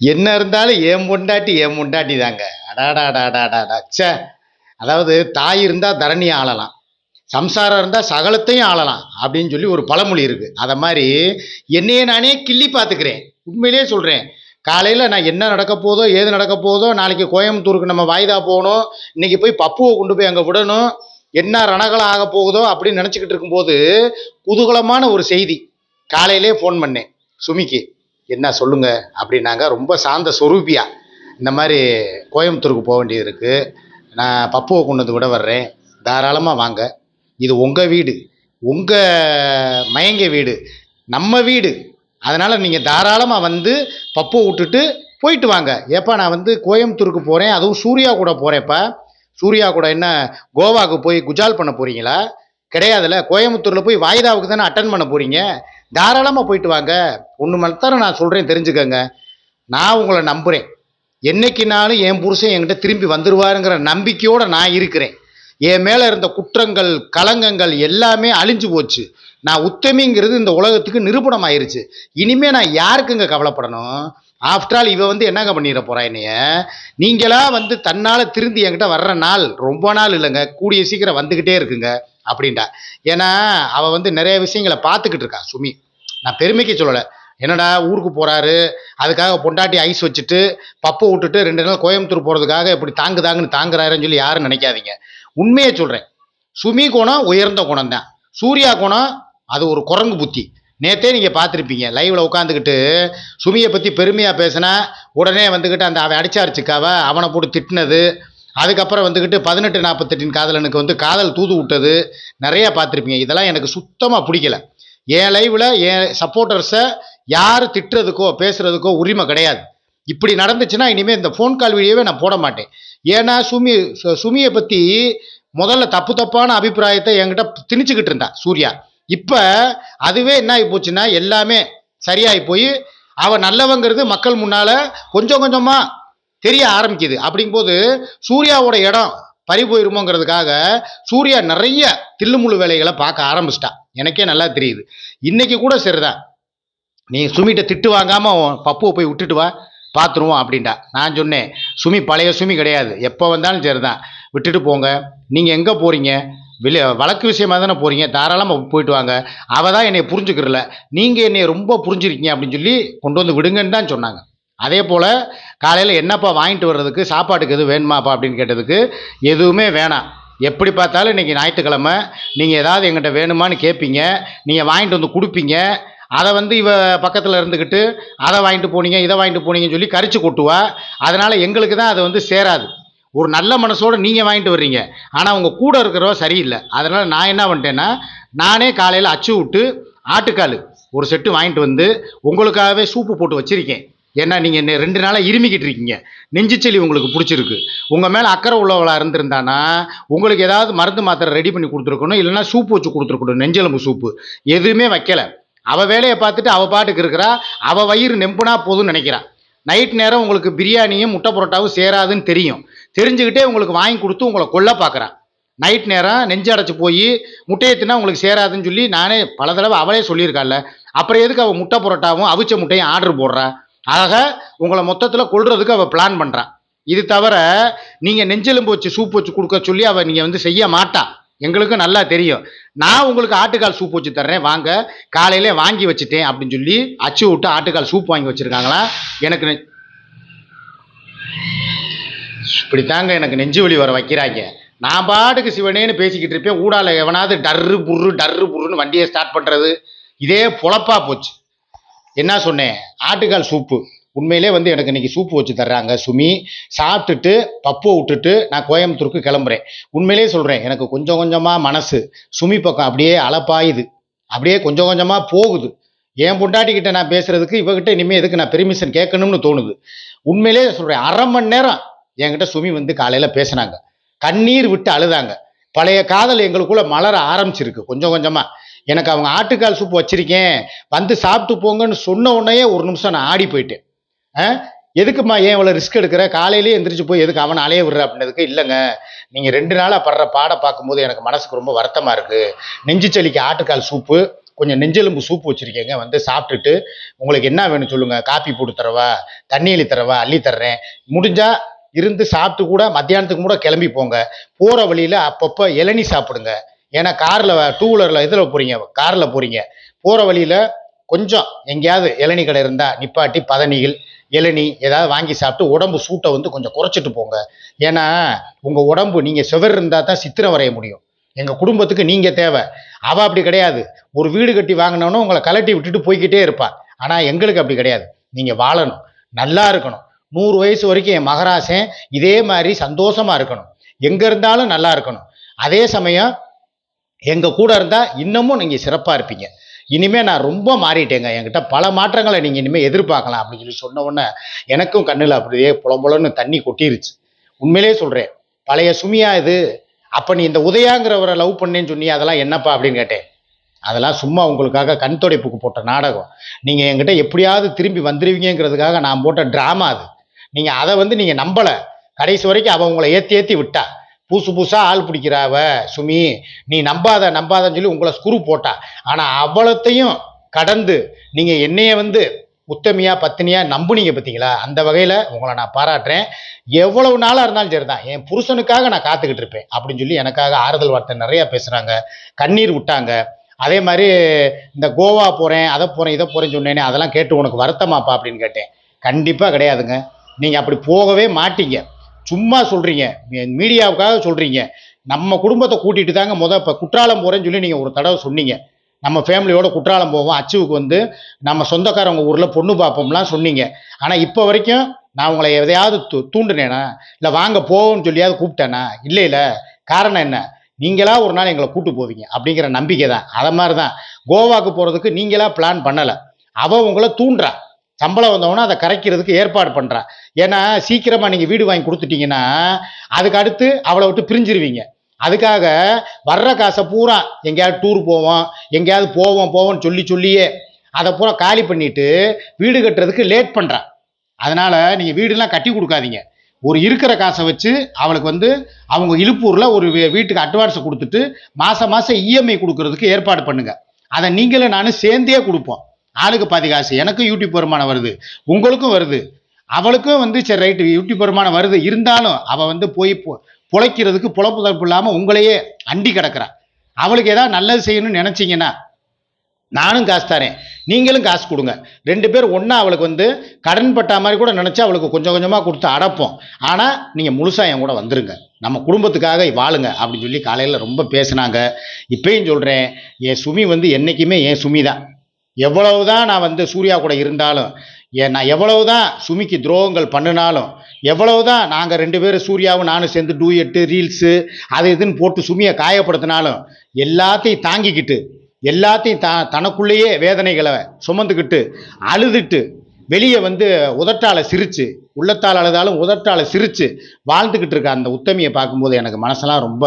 என்ன இருந்தாலும் ஏன் பொண்டாட்டி ஏன் பொண்டாட்டி தாங்க. அடாடாடாடாடாடா. சே அதாவது தாய் இருந்தால் தரணி ஆளலாம். சம்சாரம் இருந்தால் சகலத்தையும் ஆளலாம் அப்படின்னு சொல்லி ஒரு பழமொழி இருக்குது அதை மாதிரி என்னையே நானே கிள்ளி பார்த்துக்கிறேன். உண்மையிலே சொல்கிறேன் காலையில் நான் என்ன நடக்க போதோ ஏது நடக்க போதோ நாளைக்கு கோயம்புத்தூருக்கு நம்ம வாய்தா போகணும். இன்றைக்கி போய் பப்புவை கொண்டு போய் அங்கே விடணும். என்ன ரணகலம் ஆக போகுதோ அப்படின்னு நினச்சிக்கிட்டு இருக்கும்போது குதூகலமான ஒரு செய்தி. காலையிலே ஃபோன் பண்ணேன் சுமிக்கு. என்ன சொல்லுங்க அப்படின்னாங்க. ரொம்ப சாந்த சொரூபியா. இந்த மாதிரி கோயம்புத்தூருக்கு போக வேண்டியது இருக்குது நான் பப்புவை கொண்டு வந்து விட வர்றேன். தாராளமாக வாங்க. இது உங்கள் வீடு. உங்கள் மயங்க வீடு. நம்ம வீடு. அதனால் நீங்கள் தாராளமாக வந்து பப்புவை விட்டுட்டு போயிட்டு வாங்க. ஏப்பா நான் வந்து கோயம்புத்தூருக்கு போகிறேன் அதுவும் சூர்யா கூட போகிறேன்ப்பா சூர்யா கூட என்ன கோவாவுக்கு போய் குஜால் பண்ண போகிறீங்களா கிடையாதுல்ல. கோயம்புத்தூரில் போய் வாய்தாவுக்கு தானே அட்டன் பண்ண போகிறீங்க தாராளமாக போயிட்டு வாங்க. ஒன்று மட்டும் நான் சொல்கிறேன் தெரிஞ்சுக்கங்க. நான் உங்களை நம்புகிறேன் என்னைக்குனாலும் என் புருஷன் என்கிட்ட திரும்பி வந்துடுவாருங்கிற நம்பிக்கையோடு நான் இருக்கிறேன். என் மேலே இருந்த குற்றங்கள் களங்கங்கள் எல்லாமே அழிஞ்சு போச்சு. நான் உத்தமிங்கிறது இந்த உலகத்துக்கு நிரூபணம் ஆயிருச்சு இனிமேல் நான் யாருக்குங்க கவலைப்படணும்? ஆஃப்டர் ஆல் இவ வந்து என்னங்க பண்ணிட போறா என்னைய? நீங்களா வந்து தன்னால் திருந்தி என்கிட்ட வர்ற நாள் ரொம்ப நாள் இல்லைங்க. கூடிய சீக்கிரம் வந்துக்கிட்டே இருக்குங்க. அப்படின்டா ஏன்னா அவள் வந்து நிறைய விஷயங்களை பார்த்துக்கிட்டு இருக்கா சுமி. நான் பெருமைக்கு சொல்லலை. என்னடா ஊருக்கு போகிறாரு அதுக்காக பொண்டாட்டி ஐஸ் வச்சுட்டு பப்பை விட்டுட்டு ரெண்டு நாள் கோயம்புத்தூர் போகிறதுக்காக இப்படி தாங்கு தாங்குன்னு தாங்குறாருன்னு சொல்லி யாரும் நினைக்காதீங்க. உண்மையை சொல்கிறேன் சுமி குணம் உயர்ந்த குணம் தான் சூர்யா குணம் அது ஒரு குரங்கு புத்தி. நேற்றே நீங்கள் பார்த்துருப்பீங்க லைவில் உட்காந்துக்கிட்டு சுமியை பற்றி பெருமையாக பேசினா உடனே வந்துக்கிட்டு அந்த அவன் அடிச்சாரிச்சுக்காவ அவனை போட்டு திட்டினது அதுக்கப்புறம் வந்துக்கிட்டு பதினெட்டு நாற்பத்தெட்டின் காதலனுக்கு வந்து காதல் தூது விட்டது. நிறையா பார்த்துருப்பீங்க. இதெல்லாம் எனக்கு சுத்தமாக பிடிக்கல. என் லைவில் என் சப்போர்ட்டர்ஸை யார் திட்டுறதுக்கோ பேசுகிறதுக்கோ உரிமை கிடையாது. இப்படி நடந்துச்சுன்னா இனிமேல் இந்த ஃபோன் கால் வீடியோவே நான் போட மாட்டேன். ஏன்னா சுமி சு- சுமியை பற்றி முதல்ல தப்பு தப்பான அபிப்பிராயத்தை என்கிட்ட திணிச்சுக்கிட்டு இருந்தா சூர்யா. இப்போ அதுவே என்ன ஆகி போச்சுன்னா எல்லாமே சரியாகி போய் அவள் நல்லவங்கிறது மக்கள் முன்னால் கொஞ்சம் கொஞ்சமாக தெரிய ஆரம்பிக்குது. அப்படிங்கும்போது சூர்யாவோட இடம் பறி போயிருமோங்கிறதுக்காக சூர்யா நிறைய தில்லுமுழு வேலைகளை பார்க்க ஆரம்பிச்சிட்டா. எனக்கே நல்லா தெரியுது. இன்னைக்கு கூட சரிதான். நீ சுமிகிட்ட திட்டு வாங்காம பப்புவை போய் விட்டுட்டு வா பார்த்துருவோம் அப்படின்ட்டா. நான் சொன்னேன் சுமி பழைய சுமி கிடையாது. எப்போ வந்தாலும் சரிதான். விட்டுட்டு போங்க. நீங்கள் எங்கே போகிறீங்க வெளியே வழக்கு விஷயமா தானே போகிறீங்க தாராளமாக போயிட்டு வாங்க. அவள் தான் என்னை புரிஞ்சுக்கிறல. நீங்கள் என்னை ரொம்ப புரிஞ்சிருக்கீங்க அப்படின்னு சொல்லி கொண்டு வந்து விடுங்கன்னு தான் சொன்னாங்க. அதே போல் காலையில் என்னப்பா வாங்கிட்டு வர்றதுக்கு சாப்பாட்டுக்கு எதுவும் வேணுமாப்பா அப்படின்னு கேட்டதுக்கு எதுவுமே வேணாம். எப்படி பார்த்தாலும் இன்றைக்கி ஞாயிற்றுக்கிழமை நீங்கள் ஏதாவது எங்கிட்ட வேணுமான்னு கேட்பீங்க நீங்கள் வாங்கிட்டு வந்து கொடுப்பீங்க அதை வந்து இவ பக்கத்தில் இருந்துக்கிட்டு அதை வாங்கிட்டு போனீங்க இதை வாங்கிட்டு போனீங்கன்னு சொல்லி கரிச்சு கொட்டுவா. அதனால் எங்களுக்கு தான் அது வந்து சேராது. ஒரு நல்ல மனசோட நீங்கள் வாங்கிட்டு வர்றீங்க. ஆனால் உங்கள் கூட இருக்கிறவ சரியில்லை. அதனால் நான் என்ன பண்ணிட்டேன்னா நானே காலையில் அச்சு விட்டு ஆட்டுக்கால் ஒரு செட்டு வாங்கிட்டு வந்து உங்களுக்காகவே சூப்பு போட்டு வச்சுருக்கேன். ஏன்னா நீங்கள் என்ன ரெண்டு நாளாக இருமிக்கிட்டு இருக்கீங்க. நெஞ்சுச்சலி உங்களுக்கு பிடிச்சிருக்கு. உங்கள் மேலே அக்கறை உள்ளவளாக இருந்திருந்தானா உங்களுக்கு ஏதாவது மருந்து மாத்திரை ரெடி பண்ணி கொடுத்துருக்கணும் இல்லைன்னா சூப்பு வச்சு கொடுத்துருக்கணும் நெஞ்செலும்பு சூப்பு எதுவுமே வைக்கல. அவள் வேலையை பார்த்துட்டு அவள் பாட்டுக்கு இருக்கிறா அவள் வயிறு நெம்புனா போதும்னு நினைக்கிறா. நைட் நேரம் உங்களுக்கு பிரியாணியும் முட்டை புரோட்டாவும் சேராதுன்னு தெரியும். தெரிஞ்சுக்கிட்டே உங்களுக்கு வாங்கி கொடுத்து உங்களை கொல்ல பார்க்குறா. நைட் நேரம் நெஞ்சு அடைச்சி போய் முட்டையை தின்னா உங்களுக்கு சேராதுன்னு சொல்லி நானே பல தடவை அவளே சொல்லியிருக்காள்ல. அப்புறம் எதுக்கு அவள் முட்டை புரோட்டாவும் அவிச்ச முட்டையும் ஆர்டர் போடுறா? ஆக உங்களை மொத்தத்தில் கொள்றதுக்கு அவள் பிளான் பண்ணுறான் இது தவிர நீங்கள் நெஞ்செலும்பு வச்சு சூப் வச்சு கொடுக்க சொல்லி அவள் நீங்கள் வந்து செய்ய மாட்டா. எங்களுக்கும் நல்லா தெரியும். நான் உங்களுக்கு ஆட்டுக்கால் சூப் வச்சு தர்றேன். வாங்க காலையில வாங்கி வச்சுட்டேன் அப்படின்னு சொல்லி அச்சு விட்டு ஆட்டுக்கால் சூப் வாங்கி வச்சுருக்காங்களா? எனக்கு இப்படி தாங்க எனக்கு நெஞ்சு வலி வர வைக்கிறாங்க. நான் பாட்டுக்கு சிவனேன்னு பேசிக்கிட்டு இருப்பேன். ஊடால எவனாவது டர்ரு புர்ரு டர்ரு புர்ருன்னு வண்டியை ஸ்டார்ட் பண்ணுறது இதே பொழப்பா போச்சு. என்ன சொன்னேன்? ஆட்டுக்கால் சூப்பு. உண்மையிலே வந்து எனக்கு இன்னைக்கு சூப்பு வச்சு தர்றாங்க சுமி. சாப்பிட்டுட்டு பப்புவை விட்டுட்டு நான் கோயம்புத்தூருக்கு கிளம்புறேன். உண்மையிலே சொல்கிறேன் எனக்கு கொஞ்சம் கொஞ்சமாக மனசு சுமி பக்கம் அப்படியே அலப்பாயுது. அப்படியே கொஞ்சம் கொஞ்சமாக போகுது. என் பொண்டாட்டிக்கிட்ட நான் பேசுறதுக்கு இவகிட்ட இனிமேல் எதுக்கு நான் பெர்மிஷன் கேட்கணும்னு தோணுது. உண்மையிலே சொல்கிறேன் அரை மணி நேரம் என்கிட்ட சுமி வந்து காலையில் பேசினாங்க. கண்ணீர் விட்டு அழுதாங்க. பழைய காதல் எங்களுக்குள்ள மலர ஆரம்பிச்சிருக்கு கொஞ்சம் கொஞ்சமாக எனக்கு அவங்க ஆட்டுக்கால் சூப் வச்சிருக்கேன். வந்து சாப்பிட்டு போங்கன்னு சொன்ன உடனே ஒரு நிமிஷம் நான் ஆடி போயிட்டேன். ஆ? ஏன் இவ்வளோ ரிஸ்க் எடுக்கிற? காலையிலேயே எந்திரிச்சு போய் எதுக்கு அவனை அலைய விடுற அப்படின்னதுக்கு இல்லைங்க. நீங்கள் ரெண்டு நாளாக படுற பாடை பார்க்கும்போது எனக்கு மனசுக்கு ரொம்ப வருத்தமாக இருக்குது நெஞ்சு சளிக்கு ஆட்டுக்கால் சூப்பு கொஞ்சம் நெஞ்செலும்பு சூப் வச்சுருக்கேங்க. வந்து சாப்பிட்டுட்டு உங்களுக்கு என்ன வேணும் சொல்லுங்கள் காப்பி போட்டு தரவா? தண்ணி அள்ளி தரவா? அள்ளி தர்றேன். முடிஞ்சால் இருந்து சாப்பிட்டு கூட மத்தியானத்துக்கு கூட கிளம்பி போங்க. போகிற வழியில் அப்பப்போ இளநி சாப்பிடுங்க. ஏன்னா காரில் டூ வீலரில் இதில் போகிறீங்க காரில் போகிறீங்க போகிற வழியில் கொஞ்சம் எங்கேயாவது இளநீ கடை இருந்தால் நிப்பாட்டி பதனிகள் இளநி ஏதாவது வாங்கி சாப்பிட்டு உடம்பு சூட்டை வந்து கொஞ்சம் குறைச்சிட்டு போங்க. ஏன்னா உங்கள் உடம்பு நீங்கள் செவர் இருந்தால் தான் சித்திரம் வரைய முடியும். எங்கள் குடும்பத்துக்கு நீங்கள் தேவை. அவள் அப்படி கிடையாது. ஒரு வீடு கட்டி வாங்கினோன்னு உங்களை கலட்டி விட்டுட்டு போய்கிட்டே இருப்பாள் ஆனால் எங்களுக்கு அப்படி கிடையாது. நீங்கள் வாழணும். நல்லா இருக்கணும். நூறு வயசு வரைக்கும் என் மகராசன் இதே மாதிரி சந்தோஷமா இருக்கணும். எங்கே இருந்தாலும் நல்லா இருக்கணும். அதே சமயம் எங்கள் கூட இருந்தால் இன்னமும் நீங்கள் சிறப்பாக இருப்பீங்க. இனிமேல் நான் ரொம்ப மாறிட்டேங்க. என்கிட்ட பல மாற்றங்களை நீங்கள் இனிமேல் எதிர்பார்க்கலாம் அப்படின்னு சொல்லி சொன்ன உடனே எனக்கும் கண்ணில் அப்படியே புலம்புலன்னு தண்ணி கொட்டிருச்சு. உண்மையிலே சொல்கிறேன் பழைய சுமியா இது. அப்போ நீ இந்த உதயாங்கிறவரை லவ் பண்ணேன்னு சொன்னி அதெல்லாம் என்னப்பா அப்படின்னு கேட்டேன். அதெல்லாம் சும்மா உங்களுக்காக கண் துடைப்புக்கு போட்ட நாடகம். நீங்கள் என்கிட்ட எப்படியாவது திரும்பி வந்துடுவீங்கிறதுக்காக நான் போட்ட ட்ராமா அது. நீங்கள் அதை வந்து நீங்கள் நம்பலை. கடைசி வரைக்கும் அவன் உங்களை ஏற்றி ஏற்றி விட்டா. புதுசு புதுசாக ஆள் பிடிக்கிறாவ சுமி. நீ நம்பாத நம்பாதன்னு சொல்லி உங்களை ஸ்குரு போட்டா. ஆனால் அவ்வளோத்தையும் கடந்து நீங்கள் என்னைய வந்து உத்தமியா பத்தினியா நம்புனீங்க பார்த்தீங்களா அந்த வகையில் உங்களை நான் பாராட்டுறேன். எவ்வளவு நாளாக இருந்தாலும் சரி தான் என் புருஷனுக்காக நான் காத்துக்கிட்டு இருப்பேன் அப்படின்னு சொல்லி எனக்காக ஆறுதல் வார்த்தை நிறையா பேசுகிறாங்க கண்ணீர் விட்டாங்க. அதே மாதிரி இந்த கோவா போகிறேன் அதை போகிறேன் இதை போகிறேன்னு சொன்னேனே அதெல்லாம் கேட்டு உனக்கு வருத்தமாப்பா அப்படின்னு கேட்டேன். கண்டிப்பாக கிடையாதுங்க. நீங்கள் அப்படி போகவே மாட்டீங்க. சும்மா சொல்கிறீங்க மீடியாவுக்காக சொல்கிறீங்க நம்ம குடும்பத்தை கூட்டிகிட்டு தாங்க முத இப்போ குற்றாலம் போகிறேன்னு சொல்லி நீங்கள் ஒரு தடவை சொன்னீங்க. நம்ம ஃபேமிலியோட குற்றாலம் போவோம். அச்சுவுக்கு வந்து நம்ம சொந்தக்காரவங்க ஊரில் பொண்ணு பார்ப்போம்லாம் சொன்னீங்க. ஆனால் இப்போ வரைக்கும் நான் உங்களை எதையாவது தூ தூண்டுனேனா இல்லை வாங்க போவோம்னு சொல்லியாவது கூப்பிட்டேனா இல்லை இல்லை. காரணம் என்ன? நீங்களா ஒரு நாள் எங்களை கூட்டு போவீங்க அப்படிங்கிற நம்பிக்கை தான் அதை மாதிரி தான் கோவாக்கு போகிறதுக்கு நீங்களா பிளான் பண்ணலை. அவள் உங்களை தூண்டுறா. சம்பளம் வந்தவொடனே அதை கரைக்கிறதுக்கு ஏற்பாடு பண்ணுறா ஏன்னா சீக்கிரமாக நீங்கள் வீடு வாங்கி கொடுத்துட்டீங்கன்னா அதுக்கு அடுத்து அவளை விட்டு பிரிஞ்சிருவீங்க. அதுக்காக வர்ற காசை பூரா எங்கேயாவது டூர் போவோம் எங்கேயாவது போவோம் போவோம்னு சொல்லி சொல்லியே அதை பூரா காலி பண்ணிட்டு வீடு கட்டுறதுக்கு லேட் பண்ணுறா அதனால் நீங்கள் வீடுலாம் கட்டி கொடுக்காதீங்க. ஒரு இருக்கிற காசை வச்சு அவளுக்கு வந்து அவங்க இழுப்பூரில் ஒரு வீட்டுக்கு அட்வான்ஸ் கொடுத்துட்டு மாதம் மாதம் இஎம்ஐ கொடுக்கறதுக்கு ஏற்பாடு பண்ணுங்கள் அதை நீங்களும் நானும் சேர்ந்தே கொடுப்போம். ஆளுக்கு பாதி காசு. எனக்கும் யூடியூப் வருமானம் வருது. உங்களுக்கும் வருது. அவளுக்கும் வந்து சரி ரைட்டு யூடியூப் வருமானம் வருது. இருந்தாலும் அவள் வந்து போய் பொ- பொழைக்கிறதுக்கு பொழப்பு தப்பு இல்லாமல் உங்களையே அண்டி கிடக்கிறா. அவளுக்கு ஏதாவது நல்லது செய்யணும்னு நினச்சிங்கன்னா நானும் காசு தரேன். நீங்களும் காசு கொடுங்க. ரெண்டு பேர் ஒன்றா அவளுக்கு வந்து கடன் பட்டா மாதிரி கூட நினச்சா அவளுக்கு கொஞ்சம் கொஞ்சமாக கொடுத்து அடப்போம். ஆனால் நீங்கள் முழுசாக என் கூட வந்துருங்க. நம்ம குடும்பத்துக்காக வாழுங்க அப்படின்னு சொல்லி காலையில் ரொம்ப பேசுனாங்க. இப்பயும் சொல்கிறேன் என் சுமி வந்து என்றைக்குமே என் சுமி தான் எவ்வளவுதான் நான் வந்து சூர்யா கூட இருந்தாலும் நான் நான் எவ்வளவுதான் சுமிக்கு துரோகங்கள் பண்ணினாலும் எவ்வளவுதான் நாங்கள் ரெண்டு பேரும் சூர்யாவும் நானும் சேர்ந்து டூயட்டு ரீல்ஸு அது இதுன்னு போட்டு சுமியை காயப்படுத்தினாலும் எல்லாத்தையும் தாங்கிக்கிட்டு எல்லாத்தையும் தா தனக்குள்ளேயே வேதனைகளை சுமந்துக்கிட்டு அழுதுட்டு வெளியே வந்து உதட்டால் சிரித்து உள்ளத்தால் அழுதாலும் உதட்டால் சிரித்து வாழ்ந்துக்கிட்டு இருக்க அந்த உத்தமியை பார்க்கும்போது எனக்கு மனசெல்லாம் ரொம்ப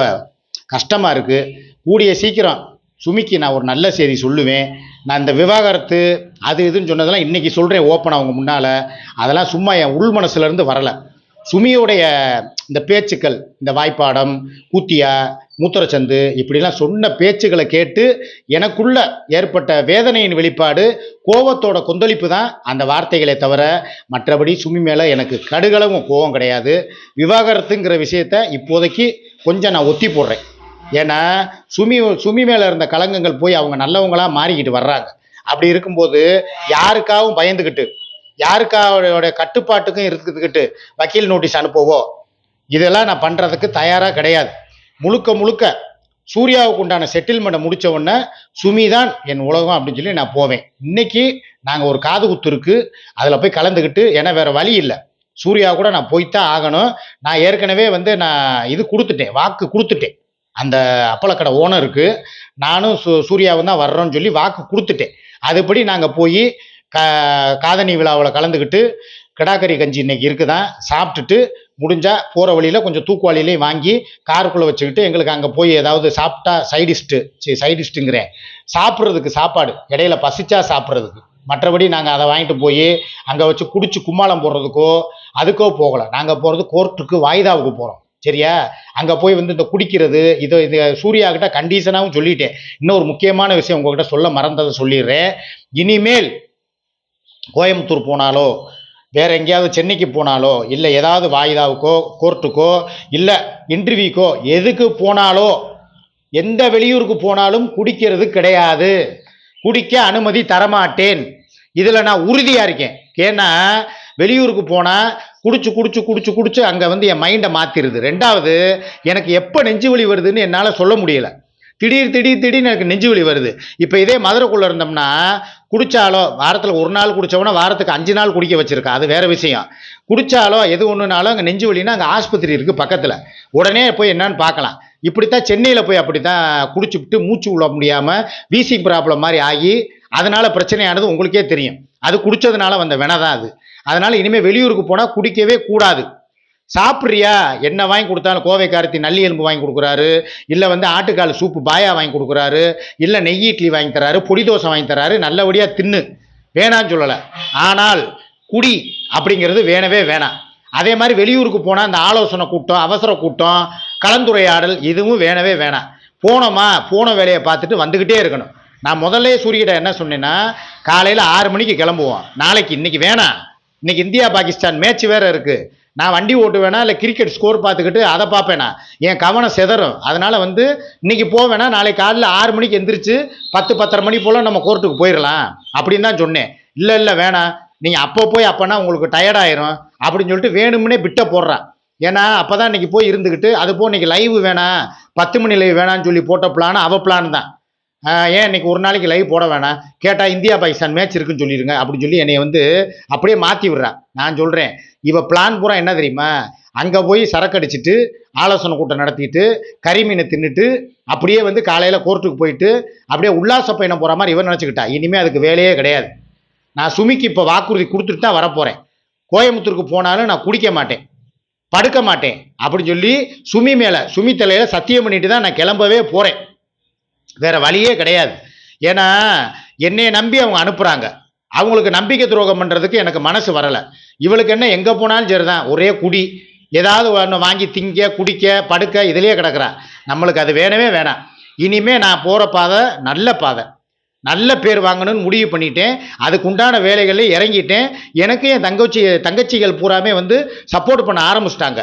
கஷ்டமாக இருக்குது கூடிய சீக்கிரம் சுமிக்கு நான் ஒரு நல்ல செய்தி சொல்லுவேன். நான் இந்த விவாகரத்து அது இதுன்னு சொன்னதெல்லாம் இன்றைக்கி சொல்கிறேன் ஓப்பன் அவங்க முன்னால். அதெல்லாம் சும்மா என் உள் மனசுலேருந்து வரலை. சுமியுடைய இந்த பேச்சுக்கள் இந்த வாய்ப்பாடம் கூத்தியா மூத்திரச்சந்து இப்படிலாம் சொன்ன பேச்சுக்களை கேட்டு எனக்குள்ள ஏற்பட்ட வேதனையின் வெளிப்பாடு கோபத்தோட கொந்தளிப்பு தான் அந்த வார்த்தைகளை தவிர மற்றபடி சுமி மேலே எனக்கு கடுகளவும் கோபம் கிடையாது. விவாகரத்துங்கிற விஷயத்த இப்போதைக்கு கொஞ்சம் நான் ஒத்தி போடுறேன். ஏன்னா சுமி சுமி மேலே இருந்த கலங்கங்கள் போய் அவங்க நல்லவங்களா மாறிக்கிட்டு வர்றாங்க. அப்படி இருக்கும்போது யாருக்காகவும் பயந்துக்கிட்டு யாருக்காவோட கட்டுப்பாட்டுக்கும் இருந்துக்கிட்டு வக்கீல் நோட்டீஸ் அனுப்பவோ இதெல்லாம் நான் பண்ணுறதுக்கு தயாராக கிடையாது. முழுக்க முழுக்க சூர்யாவுக்கு உண்டான செட்டில்மெண்ட்டை முடித்த உடனே சுமி தான் என் உலகம் அப்படின்னு சொல்லி நான் போவேன். இன்னைக்கு நாங்கள் ஒரு காது குத்து இருக்குது அதில் போய் கலந்துக்கிட்டு ஏன்னா வேறு வழி இல்லை. சூர்யா கூட நான் போய்த்தான் ஆகணும். நான் ஏற்கனவே வந்து நான் இது கொடுத்துட்டேன் வாக்கு கொடுத்துட்டேன். அந்த அப்பளக்கடை ஓனருக்கு நானும் சூ சூர்யாவும் தான் வர்றோம்னு சொல்லி வாக்கு கொடுத்துட்டேன். அதுபடி நாங்கள் போய் கா காதணி விழாவில் கலந்துக்கிட்டு கிடாக்கறி கஞ்சி இன்னைக்கு இருக்குதான் சாப்பிட்டுட்டு முடிஞ்சால் போகிற வழியில் கொஞ்சம் தூக்குவாளிலையும் வாங்கி காருக்குள்ளே வச்சுக்கிட்டு எங்களுக்கு அங்கே போய் ஏதாவது சாப்பிட்டா சைடிஸ்ட்டு சரி சைடிஸ்ட்டுங்கிறேன். சாப்பிட்றதுக்கு சாப்பாடு இடையில பசிச்சா சாப்பிட்றதுக்கு. மற்றபடி நாங்கள் அதை வாங்கிட்டு போய் அங்கே வச்சு குடிச்சு கும்மாளம் போடுறதுக்கோ அதுக்கோ போகலை. நாங்கள் போகிறது கோர்ட்டுக்கு வாய்தாவுக்கு போகிறோம் சரியா? அங்கே போய் வந்து இந்த குடிக்கிறது இதை இது சூர்யா கிட்ட கண்டிஷனாகவும் சொல்லிட்டேன். இன்னொரு முக்கியமான விஷயம் உங்ககிட்ட சொல்ல மறந்ததை சொல்லிடுறேன். இனிமேல் கோயம்புத்தூர் போனாலோ வேறு எங்கேயாவது சென்னைக்கு போனாலோ இல்லை ஏதாவது வாய்தாவுக்கோ கோர்ட்டுக்கோ இல்லை இன்டர்வியூக்கோ எதுக்கு போனாலோ எந்த வெளியூருக்கு போனாலும் குடிக்கிறது கிடையாது. குடிக்க அனுமதி தரமாட்டேன். இதில் நான் உறுதியாக இருக்கேன். ஏன்னா வெளியூருக்கு போனால் குடிச்சு குடிச்சு குடிச்சு குடிச்சு அங்கே வந்து என் மைண்டை மாற்றிடுது ரெண்டாவது எனக்கு எப்போ நெஞ்சு வலி வருதுன்னு என்னால் சொல்ல முடியலை. திடீர் திடீர் திடீர்னு எனக்கு நெஞ்சு வலி வருது. இப்போ இதே மதுரைக்குள்ளே இருந்தோம்னா குடித்தாலோ வாரத்தில் ஒரு நாள் குடித்தவனா வாரத்துக்கு அஞ்சு நாள் குடிக்க வச்சுருக்கேன் அது வேறு விஷயம். குடித்தாலோ எது ஒன்றுனாலும் அங்கே நெஞ்சு வலின்னா அங்கே ஆஸ்பத்திரி இருக்குது பக்கத்தில். உடனே போய் என்னன்னு பார்க்கலாம். இப்படித்தான் சென்னையில் போய் அப்படி தான் குடிச்சுவிட்டு மூச்சு விட முடியாமல் வீசிங் ப்ராப்ளம் மாதிரி ஆகி அதனால் பிரச்சனையானது உங்களுக்கே தெரியும். அது குடித்ததுனால வந்த வினை தான் அது. அதனால் இனிமேல் வெளியூருக்கு போனால் குடிக்கவே கூடாது. சாப்பிட்றியா? என்ன வாங்கி கொடுத்தாலும் கோவை காரத்தி நல்லி எலும்பு வாங்கி கொடுக்குறாரு. இல்லை வந்து ஆட்டுக்கால் சூப்பு பாயா வாங்கி கொடுக்குறாரு. இல்லை நெய் இட்லி வாங்கி தராரு. பொடி தோசை வாங்கி தராரு. நல்லபடியாக தின்னு. வேணான்னு சொல்லலை. ஆனால் குடி அப்படிங்கிறது வேணவே வேணாம். அதே மாதிரி வெளியூருக்கு போனால் அந்த ஆலோசனை கூட்டம் அவசர கூட்டம் கலந்துரையாடல் இதுவும் வேணவே வேணாம். போனோமா போன வேலையை பார்த்துட்டு வந்துக்கிட்டே இருக்கணும். நான் முதல்ல சூரியகிட்ட என்ன சொன்னேன்னா காலையில் ஆறு மணிக்கு கிளம்புவோம். நாளைக்கு இன்னைக்கு வேணாம். இன்னைக்கு இந்தியா பாகிஸ்தான் மேட்ச் வேற இருக்குது நான் வண்டி ஓட்டுவேனா இல்லை கிரிக்கெட் ஸ்கோர் பார்த்துக்கிட்டு அதை பார்ப்பேனா? என் கவனம் செதறும். அதனால் வந்து இன்றைக்கி போவேனா நாளைக்கு காலையில் ஆறு மணிக்கு எந்திரிச்சு பத்து பத்தரை மணி போல் நம்ம கோர்ட்டுக்கு போயிடலாம் அப்படின்னு தான் சொன்னேன். இல்லை இல்லை வேணாம். நீங்கள் அப்போ போய் அப்போனா உங்களுக்கு டயர்டாயிரும் அப்படின்னு சொல்லிட்டு வேணும்னே பிட்டை போடுறான். ஏன்னா அப்போ தான் இன்றைக்கி போய் இருந்துக்கிட்டு அது போ இன்றைக்கி லைவ் வேணாம் பத்து மணி லைவ் வேணாம்னு சொல்லி போட்ட பிளான் அவள் பிளான் தான். ஏன் இன்னைக்கு ஒரு நாளைக்கு லைவ் போட வேணாம்? கேட்டால் இந்தியா பாகிஸ்தான் மேட்ச் இருக்குன்னு சொல்லிடுங்க அப்படின்னு சொல்லி என்னை வந்து அப்படியே மாற்றி விடுறா. நான் சொல்கிறேன் இவள் பிளான் பூரா என்ன தெரியுமா? அங்கே போய் சரக்கு அடிச்சுட்டு ஆலோசனை கூட்டம் நடத்திட்டு கறிமீனை தின்னுட்டு அப்படியே வந்து காலையில் கோர்ட்டுக்கு போயிட்டு அப்படியே உல்லாச பயணம் போகிற மாதிரி இவன் நினச்சிக்கிட்டா. இனிமேல் அதுக்கு வேலையே கிடையாது. நான் சுமிக்கு இப்போ வாக்குறுதி கொடுத்துட்டு தான் வரப்போகிறேன் கோயம்புத்தூருக்கு போனாலும் நான் குடிக்க மாட்டேன். படுக்க மாட்டேன். அப்படின்னு சொல்லி சுமி மேலே சுமி தலையில் சத்தியம் பண்ணிட்டு தான் நான் கிளம்பவே போகிறேன் வேற வழியே கிடையாது. ஏன்னா என்னையை நம்பி அவங்க அனுப்புகிறாங்க அவங்களுக்கு நம்பிக்கை துரோகம் பண்ணுறதுக்கு எனக்கு மனசு வரலை. இவளுக்கு என்ன எங்கே போனாலும் சரி தான் ஒரே குடி. ஏதாவது ஒன்று வாங்கி திங்க குடிக்க படுக்க இதுலேயே கிடக்கிறா. நம்மளுக்கு அது வேணவே வேணாம். இனிமே நான் போகிற பாதை நல்ல பாதை. நல்ல பேர் வாங்கணும்னு முடிவு பண்ணிட்டேன். அதுக்கு உண்டான வேலைகளில் இறங்கிட்டேன். எனக்கு என் தங்கச்சி தங்கச்சிகள் பூராமே வந்து சப்போர்ட் பண்ண ஆரம்பிச்சிட்டாங்க.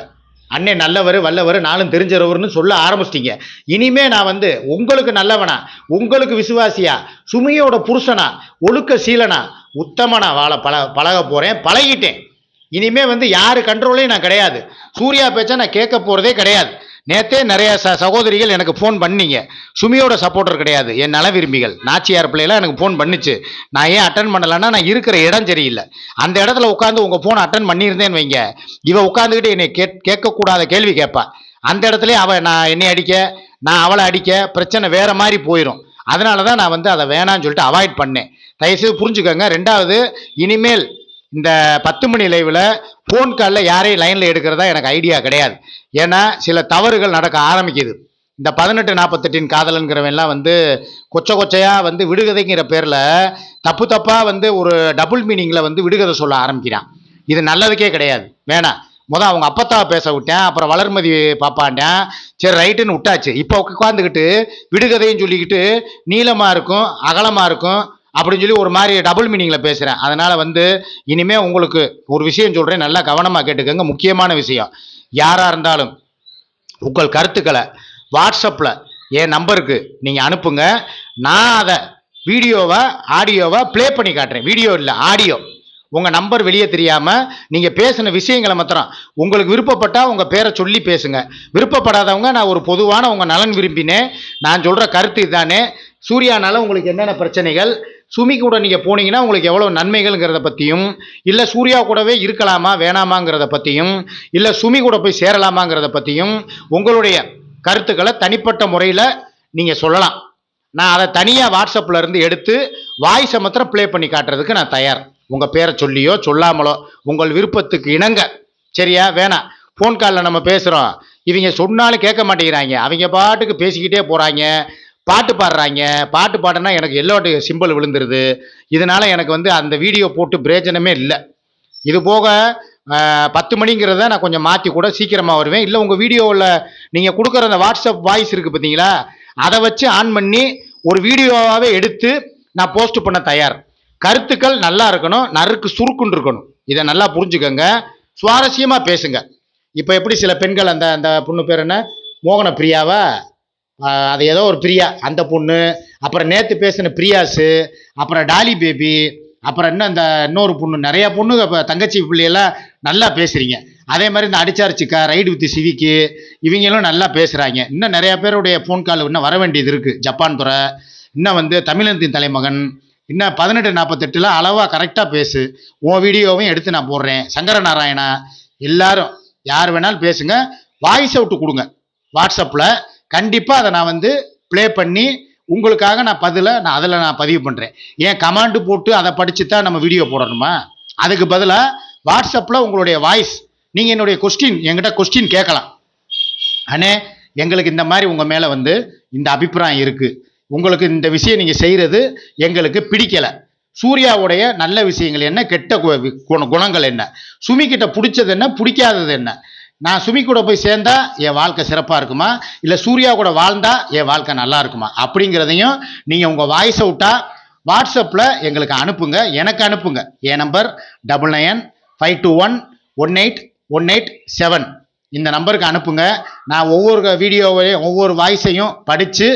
அண்ணே நல்லவர் வல்லவர் நாளும் தெரிஞ்சவர்னு சொல்ல ஆரம்பிச்சிட்டிங்க. இனிமே நான் வந்து உங்களுக்கு நல்லவனா உங்களுக்கு விசுவாசியா சுமியோட புருஷனா ஒழுக்க சீலனா உத்தமனா வாழ பழ பழக போகிறேன் பழகிட்டேன். இனிமே வந்து யார் கண்ட்ரோலையும் நான் கிடையாது. சூர்யா பேச்சை நான் கேட்க போகிறதே கிடையாது. நேத்தே நிறைய ச சகோதரிகள் எனக்கு ஃபோன் பண்ணீங்க. சுமியோட சப்போர்ட்டர் கிடையாது. என் நல விரும்பிகள் நாச்சியார் பிள்ளைலாம் எனக்கு ஃபோன் பண்ணுச்சு. நான் ஏன் அட்டன் பண்ணலைன்னா நான் இருக்கிற இடம் சரியில்லை. அந்த இடத்துல உட்காந்து உங்கள் ஃபோன் அட்டன் பண்ணியிருந்தேன்னு வைங்க. இவன் உட்காந்துக்கிட்டு என்னை கேட் கேட்கக்கூடாத கேள்வி கேட்பா. அந்த இடத்துல அவள் நான் என்னை அடிக்க நான் அவளை அடிக்க பிரச்சனை வேற மாதிரி போயிடும் அதனால தான் நான் வந்து அதை வேணாம்னு சொல்லிட்டு அவாய்ட் பண்ணேன். தயவுசெய்து புரிஞ்சுக்கோங்க. ரெண்டாவது இனிமேல் இந்த பத்து மணி லைவில் ஃபோன் காலில் யாரையும் லைனில் எடுக்கிறதா எனக்கு ஐடியா கிடையாது. ஏன்னா சில தவறுகள் நடக்க ஆரம்பிக்குது. இந்த பதினெட்டு நாற்பத்தெட்டின் காதலன்கிறவன்லாம் வந்து கொச்ச கொச்சையாக வந்து விடுகதைங்கிற பேரில் தப்பு தப்பாக வந்து ஒரு டபுள் மீனிங்கில் வந்து விடுகதை சொல்ல ஆரம்பிக்கிறான். இது நல்லதுக்கே கிடையாது. வேணாம். முத அவங்க அப்பத்தாவை பேச விட்டேன் அப்புறம் வளர்மதி பாப்பாண்டேன் சரி ரைட்டுன்னு விட்டாச்சு. இப்போ உட்காந்துக்கிட்டு விடுகதையும் சொல்லிக்கிட்டு நீளமாக இருக்கும் அகலமாக இருக்கும் அப்படின்னு சொல்லி ஒரு மாதிரி டபுள் மீனிங்கில் பேசுகிறேன் அதனால் வந்து இனிமேல் உங்களுக்கு ஒரு விஷயம் சொல்கிறேன் நல்லா கவனமாக கேட்டுக்கோங்க. முக்கியமான விஷயம். யாராக இருந்தாலும் உங்கள் கருத்துக்களை வாட்ஸ்அப்பில் என் நம்பருக்கு நீங்கள் அனுப்புங்க. நான் அதை வீடியோவை ஆடியோவை ப்ளே பண்ணி காட்டுறேன். வீடியோ இல்லை ஆடியோ. உங்கள் நம்பர் வெளியே தெரியாமல் நீங்கள் பேசின விஷயங்களை மாத்திரம் உங்களுக்கு விருப்பப்பட்டால் உங்கள் பேரை சொல்லி பேசுங்க. விருப்பப்படாதவங்க நான் ஒரு பொதுவான உங்கள் நலன் விரும்பினேன். நான் சொல்கிற கருத்து இதுதானே சூர்யானால உங்களுக்கு என்னென்ன பிரச்சனைகள்? சுமி கூட நீங்கள் போனீங்கன்னா உங்களுக்கு எவ்வளோ நன்மைகள்ங்கிறத பற்றியும் இல்லை சூர்யா கூடவே இருக்கலாமா வேணாமாங்கிறத பற்றியும் இல்லை சுமி கூட போய் சேரலாமாங்கிறத பற்றியும் உங்களுடைய கருத்துக்களை தனிப்பட்ட முறையில் நீங்கள் சொல்லலாம். நான் அதை தனியாக வாட்ஸ்அப்பில் இருந்து எடுத்து வாய்ஸை மாத்திரம் ப்ளே பண்ணி காட்டுறதுக்கு நான் தயார். உங்கள் பேரை சொல்லியோ சொல்லாமலோ உங்கள் விருப்பத்துக்கு இணங்க. சரியா? வேணாம். ஃபோன் காலில் நம்ம பேசுகிறோம் இவங்க சொன்னாலும் கேட்க மாட்டேங்கிறாங்க. அவங்க பாட்டுக்கு பேசிக்கிட்டே போகிறாங்க பாட்டு பாடுறாங்க. பாட்டு பாடுனா எனக்கு எல்லோட்டு சிம்பிள் விழுந்துருது. இதனால் எனக்கு வந்து அந்த வீடியோ போட்டு பிரயோஜனமே இல்லை. இது போக பத்து மணிங்கிறத நான் கொஞ்சம் மாற்றி கூட சீக்கிரமாக வருவேன். இல்லை உங்கள் வீடியோவில் நீங்கள் கொடுக்குற அந்த வாட்ஸ்அப் வாய்ஸ் இருக்குது பார்த்தீங்களா அதை வச்சு ஆன் பண்ணி ஒரு வீடியோவாகவே எடுத்து நான் போஸ்ட் பண்ண தயார். கருத்துக்கள் நல்லா இருக்கணும். நறுக்கு சுருக்குன்னு இருக்கணும். இதை நல்லா புரிஞ்சுக்கோங்க. சுவாரஸ்யமாக பேசுங்க. இப்போ எப்படி சில பெண்கள் அந்த அந்த பொண்ணு பேர் என்ன? மோகன பிரியாவா? அது ஏதோ ஒரு பிரியா அந்த பொண்ணு அப்புறம் நேற்று பேசின பிரியாஸு அப்புறம் டாலி பேபி அப்புறம் இன்னும் இந்த இன்னொரு பொண்ணு நிறைய பொண்ணுங்க இப்போ தங்கச்சி பிள்ளையெல்லாம் நல்லா பேசுறீங்க. அதே மாதிரி இந்த அடிச்சாரிச்சிக்கா ரைடு வித் சிவிக்கு இவங்களும் நல்லா பேசுகிறாங்க இன்னும் நிறையா பேருடைய ஃபோன் கால் இன்னும் வர வேண்டியது இருக்குது ஜப்பான் துறை இன்னும் வந்து தமிழகத்தின் தலைமகன் இன்னும் பதினெட்டு நாற்பத்தெட்டில் அளவாக கரெக்டாக பேசு. உன் வீடியோவையும் எடுத்து நான் போடுறேன். சங்கர நாராயணா எல்லாரும் யார் வேணாலும் பேசுங்க. வாய்ஸ் அவுட்டு கொடுங்க. வாட்ஸ்அப்பில் கண்டிப்பாக அதை நான் வந்து ப்ளே பண்ணி உங்களுக்காக நான் பதிலை நான் அதில் நான் பதிவு பண்ணுறேன் ஏன் கமாண்டு போட்டு அதை படித்து தான் நம்ம வீடியோ போடணுமா? அதுக்கு பதிலாக வாட்ஸ்அப்பில் உங்களுடைய வாய்ஸ் நீங்கள் என்னுடைய கொஸ்டின் என்கிட்ட கொஸ்டின் கேட்கலாம். அண்ணே எங்களுக்கு இந்த மாதிரி உங்கள் மேலே வந்து இந்த அபிப்பிராயம் இருக்குது உங்களுக்கு இந்த விஷயம் நீங்கள் செய்கிறது எங்களுக்கு பிடிக்கலை. சூர்யாவுடைய நல்ல விஷயங்கள் என்ன கெட்ட கு- குண குணங்கள் என்ன? சுமிக்கிட்ட பிடிச்சது என்ன பிடிக்காதது என்ன? நான் சுமி கூட போய் சேர்ந்தா என் வாழ்க்கை சிறப்பாக இருக்குமா? இல்லை சூர்யா கூட வாழ்ந்தா என் வாழ்க்கை நல்லா இருக்குமா? அப்படிங்கிறதையும் நீங்கள் உங்கள் வாய்ஸை விட்டா வாட்ஸ்அப்பில் எங்களுக்கு அனுப்புங்க. எனக்கு அனுப்புங்க. என் number double nine five two one one eight one eight seven இந்த நம்பருக்கு அனுப்புங்க. நான் ஒவ்வொரு வீடியோவையும் ஒவ்வொரு வாய்ஸையும் படித்து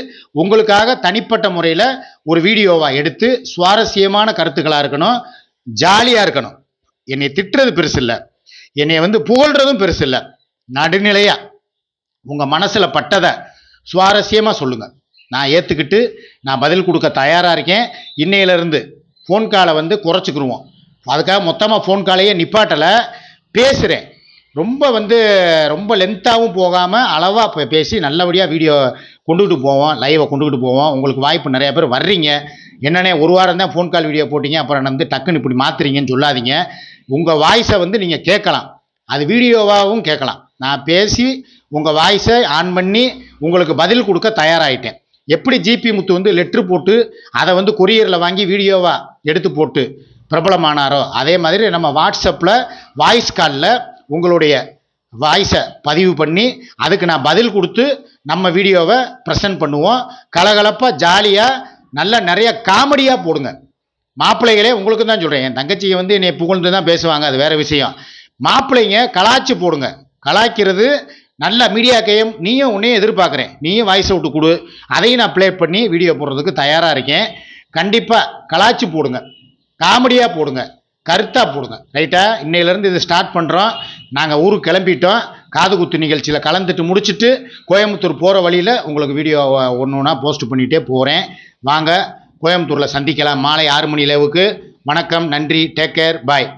உங்களுக்காக தனிப்பட்ட முறையில் ஒரு வீடியோவாக எடுத்து சுவாரஸ்யமான கருத்துக்களாக இருக்கணும். ஜாலியாக இருக்கணும். என்னை திட்டுறது பெருசு இல்லை என்னை வந்து புகழ்றதும் பெருசு இல்லை நடுநிலையாக உங்கள் மனசில் பட்டதை சுவாரஸ்யமாக சொல்லுங்கள் நான் ஏற்றுக்கிட்டு நான் பதில் கொடுக்க தயாராக இருக்கேன். இன்னையிலேருந்து ஃபோன் காலை வந்து குறைச்சிக்கிருவோம். அதுக்காக மொத்தமாக ஃபோன் காலையே நிப்பாட்டலை. பேசுகிறேன் ரொம்ப வந்து ரொம்ப லென்த்தாகவும் போகாமல் அளவாக பேசி நல்லபடியாக வீடியோ கொண்டுகிட்டு போவோம். லைவை கொண்டுகிட்டு போவோம். உங்களுக்கு வாய்ப்பு நிறைய பேர் வர்றீங்க. என்னென்ன ஒரு வாரம் தான் ஃபோன் கால் வீடியோ போட்டிங்க. அப்புறம் வந்து டக்குன்னு இப்படி மாற்றுறீங்கன்னு சொல்லாதீங்க. உங்கள் வாய்ஸை வந்து நீங்கள் கேட்கலாம். அது வீடியோவாகவும் கேட்கலாம். நான் பேசி உங்கள் வாய்ஸை ஆன் பண்ணி உங்களுக்கு பதில் கொடுக்க தயாராகிட்டேன் எப்படி ஜிபி முத்து வந்து லெட்ரு போட்டு அதை வந்து கொரியரில் வாங்கி வீடியோவாக எடுத்து போட்டு பிரபலமானாரோ அதே மாதிரி நம்ம வாட்ஸ்அப்பில் வாய்ஸ் காலில் உங்களுடைய வாய்ஸை பதிவு பண்ணி அதுக்கு நான் பதில் கொடுத்து நம்ம வீடியோவை ப்ரெசென்ட் பண்ணுவோம். கலகலப்பாக ஜாலியாக நல்லா நிறைய காமெடியாக போடுங்க. மாப்பிள்ளைகளே உங்களுக்கு தான் சொல்கிறேன் என் தங்கச்சியை வந்து என்னை புகழ்ந்து தான் பேசுவாங்க அது வேறு விஷயம். மாப்பிள்ளைங்க கலாச்சி போடுங்க. கலாய்க்கிறது. நல்ல மீடியா கேம் நீயும் உன்னையும் எதிர்பார்க்குறேன். நீயும் வாய்ஸ் அவுட்டு கொடு. அதையும் நான் ப்ளே பண்ணி வீடியோ போடுறதுக்கு தயாராக இருக்கேன். கண்டிப்பாக கலாய்ச்சி போடுங்க. காமெடியாக போடுங்க. கருத்தாக போடுங்க. ரைட்டா இன்னையிலேருந்து இது ஸ்டார்ட் பண்ணுறோம் நாங்கள் ஊருக்கு கிளம்பிட்டோம். காது குத்து நிகழ்ச்சியில் கலந்துட்டு முடிச்சுட்டு கோயம்புத்தூர் போகிற வழியில் உங்களுக்கு வீடியோ ஒன்று ஒன்றா போஸ்ட் பண்ணிகிட்டே போகிறேன் வாங்க கோயம்புத்தூரில் சந்திக்கலாம். மாலை ஆறு மணி அளவுக்கு. வணக்கம் நன்றி டேக் கேர் பாய்